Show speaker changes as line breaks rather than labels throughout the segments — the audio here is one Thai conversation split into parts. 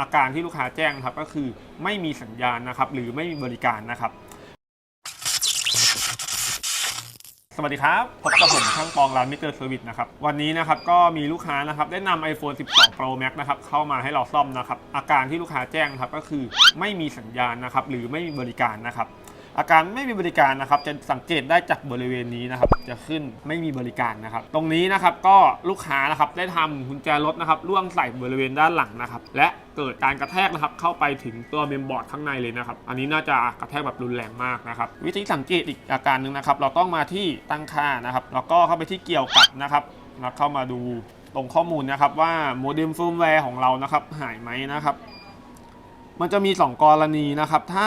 อาการที่ลูกค้าแจ้งนะครับก็คือไม่มีสัญญาณนะครับ หรือไม่มีบริการนะครับ สวัสดีครับพบกับผมช่างปองร้านมิเตอร์เซอร์วิสนะครับวันนี้นะครับก็มีลูกค้านะครับได้นำ iPhone 12 Pro Max นะครับเข้ามาให้เราซ่อมนะครับ อาการที่ลูกค้าแจ้งนะครับก็คือไม่มีสัญญาณนะครับ หรือไม่มีบริการนะครับ อาการไม่มีบริการนะครับ จะสังเกตได้จากบริเวณนี้นะครับ จะขึ้นไม่มีบริการนะครับ ตรงนี้นะครับก็ลูกค้านะครับได้ทำกุญแจรถนะครับล่วงใส่บริเวณด้านหลังนะครับ และเกิดการกระแทกนะครับเข้าไปถึงตัวเมมบอร์ดข้างในเลยนะครับ อันนี้น่าจะกระแทกแบบรุนแรงมากนะครับวิธีสังเกตอีกอาการหนึ่งนะครับ เราต้องมาที่ตั้งค่านะครับ แล้วก็เข้าไปที่เกี่ยวกับนะครับแล้วเข้ามาดูตรงข้อมูลนะครับว่าโมเด็มเฟิร์มแวร์ของเรานะครับหายไหมนะครับ มันจะมี 2 กรณีนะครับ ถ้า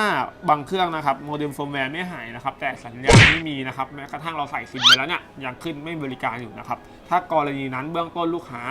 บางเครื่องนะครับโมเด็มเฟิร์มแวร์ไม่หายนะครับ แต่สัญญาณไม่มีนะครับแม้กระทั่งเราใส่ซิมไปแล้วเนี่ยยังขึ้นไม่บริการอยู่นะครับ ถ้ากรณีนั้นเบื้องต้นลูกค้า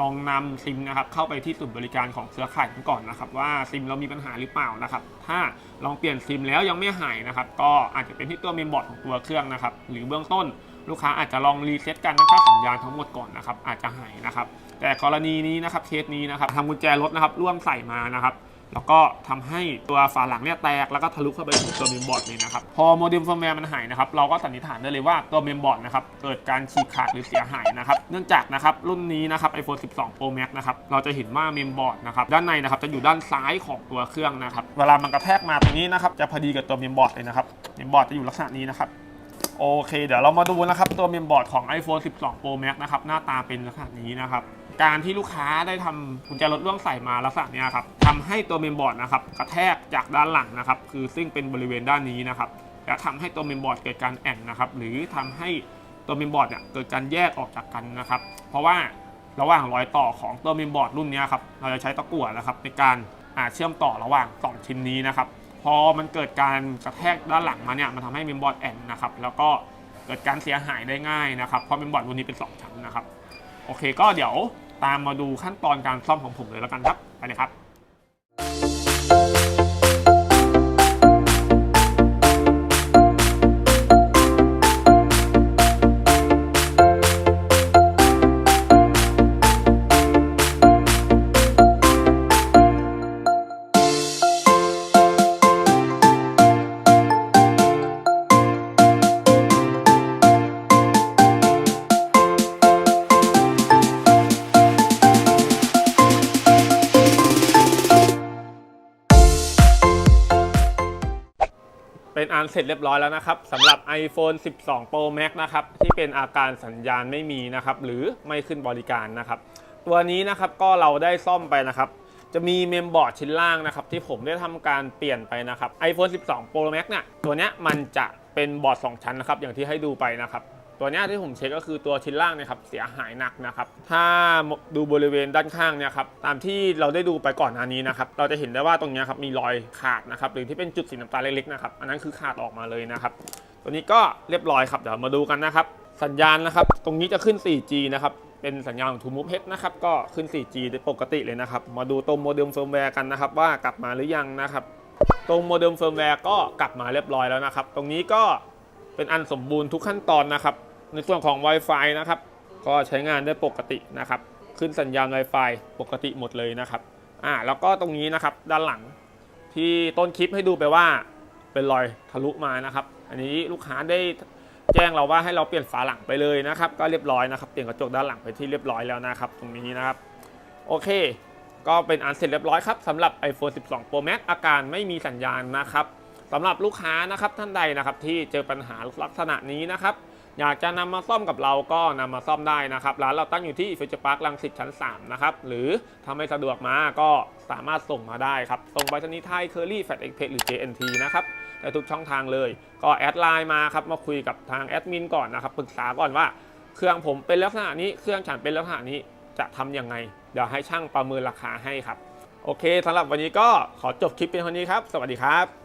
ลองนำซิมนะครับเข้าไปที่ศูนย์บริการของเครือข่ายกันก่อนนะครับ ว่าซิมเรามีปัญหาหรือเปล่านะครับ ถ้าลองเปลี่ยนซิมแล้วยังไม่หายนะครับ ก็อาจจะเป็นที่ตัวเมมบอร์ดของตัวเครื่องนะครับ หรือเบื้องต้นลูกค้าอาจจะลองรีเซ็ตการตั้งค่าสัญญาณทั้งหมดก่อนนะครับ อาจจะหายนะครับ แต่กรณีนี้นะครับเคสนี้นะครับทำกุญแจรถนะครับร่วมใส่มานะครับ แล้วก็ทำให้ตัวฝาหลังเนี่ยแตกแล้วก็ทะลุเข้าไปถึงตัวเมมบอร์ดเลยนะครับ พอโมเด็มเฟิร์มแวร์มันหายนะครับ เราก็สันนิษฐานได้เลยว่าตัวเมมบอร์ดนะครับเกิดการฉีกขาดหรือเสียหายนะครับ เนื่องจากนะครับรุ่นนี้นะครับ iPhone 12 Pro Max นะครับเราจะเห็นว่าเมมบอร์ดนะครับด้านในนะครับจะอยู่ด้านซ้ายของตัวเครื่องนะครับ เวลามันกระแทกมาตรงนี้นะครับจะพอดีกับตัวเมมบอร์ดเลยนะครับเมมบอร์ดจะอยู่ลักษณะนี้นะครับโอเค เดี๋ยวเรามาดูนะครับตัวเมมบอร์ดของ iPhone 12 Pro Max นะครับหน้าตาเป็นลักษณะนี้นะครับ การที่ลูกค้าได้ทำกุญแจรถร่วงใส่มาลักษณะเนี้ยครับทำให้ตัวเมมบอร์ดนะครับกระแทกจากด้านหลังนะครับ คือซึ่งเป็นบริเวณด้านนี้นะครับ และทำให้ตัวเมมบอร์ดเกิดการแอนนะครับ หรือทำให้ตัวเมมบอร์ดเนี่ยเกิดการแยกออกจากกันนะครับ เพราะว่าระหว่างรอยต่อของตัวเมมบอร์ดรุ่นเนี้ยครับ เราจะใช้ตะกั่วนะครับในการอ่าเชื่อมต่อระหว่างสองชิ้นนี้นะครับ พอมันเกิดการกระแทกด้านหลังมาเนี่ยมันทำให้เมมบอร์ดแอนนะครับ แล้วก็เกิดการเสียหายได้ง่ายนะครับ เพราะเมมบอร์ดรุ่นนี้เป็น 2 ชั้นนะครับ โอเคก็เดี๋ยว ตามมาดูขั้นตอนการซ่อมของผมเลยแล้วกันครับ ไปเลยครับ เป็นอันเสร็จเรียบร้อยแล้วนะครับสำหรับ iPhone 12 Pro Max นะครับที่เป็นอาการสัญญาณไม่มีนะครับหรือไม่ขึ้นบริการนะครับ ตัวนี้นะครับก็เราได้ซ่อมไปนะครับ จะมีเมมบอร์ดชิ้นล่างนะครับที่ผมได้ทำการเปลี่ยนไปนะครับ iPhone 12 Pro Max เนี่ยตัวเนี้ยมันจะเป็นบอร์ด 2 ชั้นนะครับอย่างที่ให้ดูไปนะครับ ตัวนี้ที่ผมเช็คก็คือตัวชิ้นล่างเนะครับเสียหายหนักนะครับ ถ้าดูบริเวณด้านข้างเนี่ยครับตามที่เราได้ดูไปก่อนหน้านี้นะครับเราจะเห็นได้ว่าตรงนี้ครับมีรอยขาดนะครับหรือที่เป็นจุดสีน้ำตาลเล็กๆนะครับอันนั้นคือขาดออกมาเลยนะครับ ตัวนี้ก็เรียบร้อยครับเดี๋ยวมาดูกันนะครับ สัญญาณนะครับ ตรงนี้จะขึ้น 4G นะครับเป็นสัญญาณของ t ูมูฟเฮดนะครับก็ขึ้น 4G ได้ปกติเลยนะครับ มาดูตรงโมเด็มเฟิร์มแวร์กันนะครับ ว่ากลับมาหรือยังนะครับ ตรงโมเด็มเฟิร์มแวร์ก็กลับมาเรียบร้อยแล้วนะครับ ตรงนี้ก็ เป็นอันสมบูรณ์ทุกขั้นตอนนะครับ ในส่วนของ Wi-Fi นะครับ ก็ใช้งานได้ปกตินะครับ ขึ้นสัญญาณ Wi-Fi ปกติหมดเลยนะครับอ่าแล้วก็ตรงนี้นะครับด้านหลังที่ต้นคลิปให้ดูไปว่าเป็นรอยทะลุมานะครับ อันนี้ลูกค้าได้แจ้งเราว่าให้เราเปลี่ยนฝาหลังไปเลยนะครับ ก็เรียบร้อยนะครับ เปลี่ยนกระจกด้านหลังไปที่เรียบร้อยแล้วนะครับ ตรงนี้นะครับ โอเค ก็เป็นอันเสร็จเรียบร้อยครับสำหรับ iPhone 12 Pro Max อาการไม่มีสัญญาณนะครับ สำหรับลูกค้านะครับท่านใดนะครับที่เจอปัญหาลักษณะนี้นะครับอยากจะนำมาซ่อมกับเราก็นำมาซ่อมได้นะครับร้านเราตั้งอยู่ที่ฟิวเจอร์พาร์คลังสิตชั้น 3 นะครับหรือถ้าไม่สะดวกมาก็สามารถส่งมาได้ครับ ส่งไปรษณีย์ไทยเคอรี่แฟตเอ็กเพหรือ JNT นะครับได้ทุกช่องทางเลย ก็แอดไลน์มาครับมาคุยกับทางแอดมินก่อนนะครับปรึกษาก่อนว่า เครื่องผมเป็นลักษณะนี้เครื่องฉันเป็นลักษณะนี้จะทำยังไง เดี๋ยวให้ช่างประเมินราคาให้ครับ โอเคสำหรับวันนี้ก็ขอจบคลิปเป็นเท่านี้ครับ สวัสดีครับ